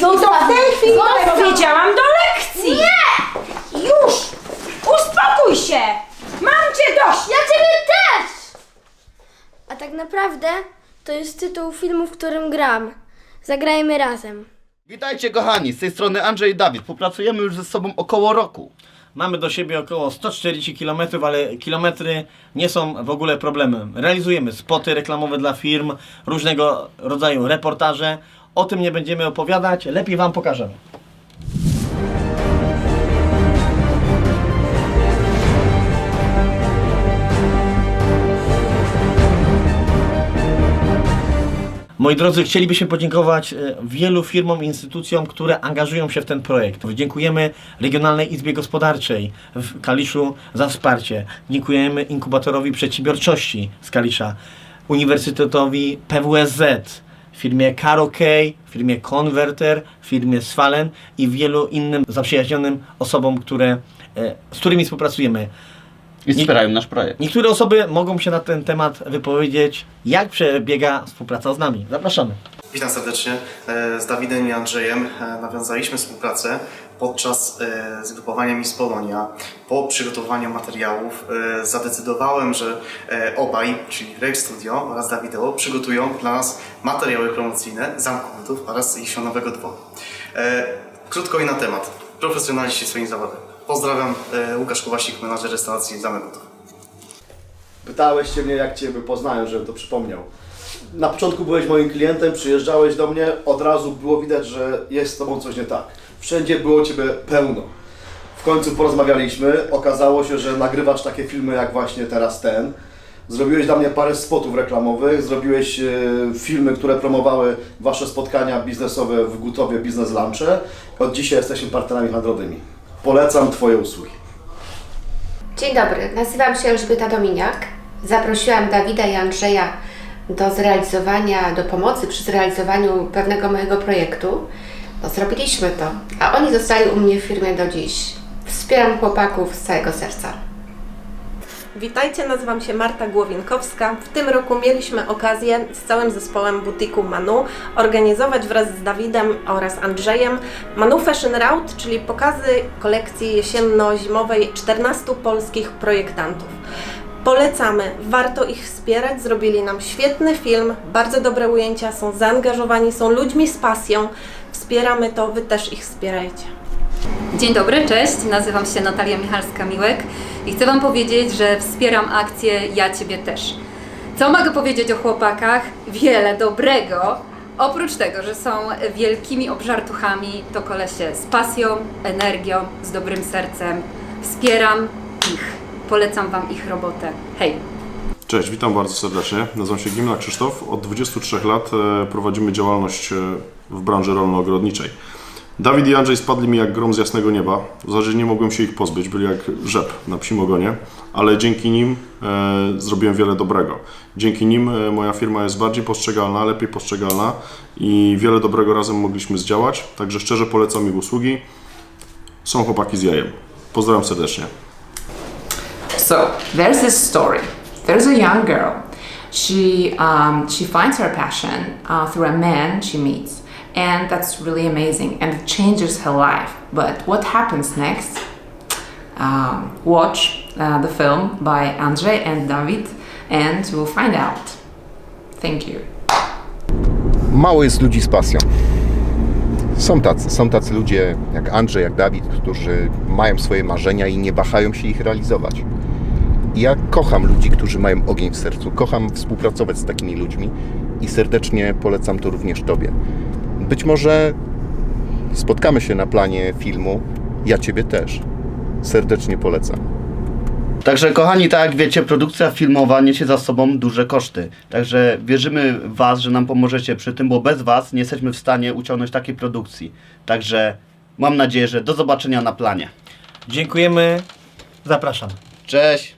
lekcji. No to w tej chwili powiedziałam do lekcji! Nie! Już! Uspokój się! Mam cię dość! Ja ciebie też! A tak naprawdę to jest tytuł filmu, w którym gram. Zagrajmy razem. Witajcie kochani, z tej strony Andrzej i Dawid. Współpracujemy już ze sobą około roku. Mamy do siebie około 140 km, ale kilometry nie są w ogóle problemem. Realizujemy spoty reklamowe dla firm, różnego rodzaju reportaże. O tym nie będziemy opowiadać, lepiej Wam pokażemy. Moi drodzy, chcielibyśmy podziękować e, wielu firmom i instytucjom, które angażują się w ten projekt. Dziękujemy Regionalnej Izbie Gospodarczej w Kaliszu za wsparcie. Dziękujemy Inkubatorowi Przedsiębiorczości z Kalisza, Uniwersytetowi PWSZ, firmie CarOK, firmie Converter, firmie Swalen i wielu innym zaprzyjaźnionym osobom, które, e, z którymi współpracujemy. I wspierają nasz projekt. Niektóre osoby mogą się na ten temat wypowiedzieć, jak przebiega współpraca z nami. Zapraszamy. Witam serdecznie. E, Z Dawidem i Andrzejem e, nawiązaliśmy współpracę podczas e, zgrupowania Miss Polonia. Po przygotowaniu materiałów zadecydowałem, że obaj, czyli Rave Studio oraz Davideo, przygotują dla nas materiały promocyjne Zamku oraz Jesionowego Dworu. E, Krótko i na temat. Profesjonaliści w swoim zawodzie. Pozdrawiam, e, Łukasz Kowasik, menadżer restauracji Zamek Butów. Pytałeś się mnie, jak Ciebie poznałem, żebym to przypomniał. Na początku byłeś moim klientem, przyjeżdżałeś do mnie, od razu było widać, że jest z Tobą coś nie tak. Wszędzie było Ciebie pełno. W końcu porozmawialiśmy, okazało się, że nagrywasz takie filmy jak właśnie teraz ten. Zrobiłeś dla mnie parę spotów reklamowych, zrobiłeś e, filmy, które promowały Wasze spotkania biznesowe w Gutowie Biznes Lunche. Od dzisiaj jesteśmy partnerami handlowymi. Polecam Twoje usługi. Dzień dobry, nazywam się Elżbieta Dominiak. Zaprosiłam Dawida i Andrzeja do zrealizowania, do pomocy przy zrealizowaniu pewnego mojego projektu. No, zrobiliśmy to, a oni zostali u mnie w firmie do dziś. Wspieram chłopaków z całego serca. Witajcie, nazywam się Marta Głowienkowska. W tym roku mieliśmy okazję z całym zespołem butiku Manu organizować wraz z Dawidem oraz Andrzejem Manu Fashion Route, czyli pokazy kolekcji jesienno-zimowej 14 polskich projektantów. Polecamy, warto ich wspierać. Zrobili nam świetny film, bardzo dobre ujęcia, są zaangażowani, są ludźmi z pasją. Wspieramy to, Wy też ich wspierajcie. Dzień dobry, cześć. Nazywam się Natalia Michalska-Miłek i chcę Wam powiedzieć, że wspieram akcję Ja Ciebie też. Co mogę powiedzieć o chłopakach? Wiele dobrego. Oprócz tego, że są wielkimi obżartuchami, to kolesie z pasją, energią, z dobrym sercem. Wspieram ich. Polecam Wam ich robotę. Hej! Cześć, witam bardzo serdecznie. Nazywam się Gimla Krzysztof. Od 23 lat e, prowadzimy działalność e, w branży rolno-ogrodniczej. Dawid i Andrzej spadli mi jak grom z jasnego nieba. W zasadzie nie mogłem się ich pozbyć, byli jak rzep na psim ogonie, ale dzięki nim e, zrobiłem wiele dobrego. Dzięki nim e, moja firma jest bardziej postrzegalna, lepiej postrzegalna i wiele dobrego razem mogliśmy zdziałać. Także szczerze polecam ich usługi. Są chłopaki z jajem. Pozdrawiam serdecznie. So there's this story. There's a young girl. She um, she finds her passion uh, through a man she meets, and that's really amazing, and it changes her life. But what happens next? Um, watch uh, the film by Andrzej and David, and you'll find out. Thank you. Mało jest ludzi z pasją. Są tacy, są tacy ludzie jak Andrzej, jak Dawid, którzy mają swoje marzenia i nie wahają się ich realizować. Ja kocham ludzi, którzy mają ogień w sercu. Kocham współpracować z takimi ludźmi i serdecznie polecam to również Tobie. Być może spotkamy się na planie filmu. Ja Ciebie też. Serdecznie polecam. Także kochani, tak jak wiecie, produkcja filmowa niesie za sobą duże koszty. Także wierzymy w Was, że nam pomożecie przy tym, bo bez Was nie jesteśmy w stanie uciągnąć takiej produkcji. Także mam nadzieję, że do zobaczenia na planie. Dziękujemy. Zapraszam. Cześć!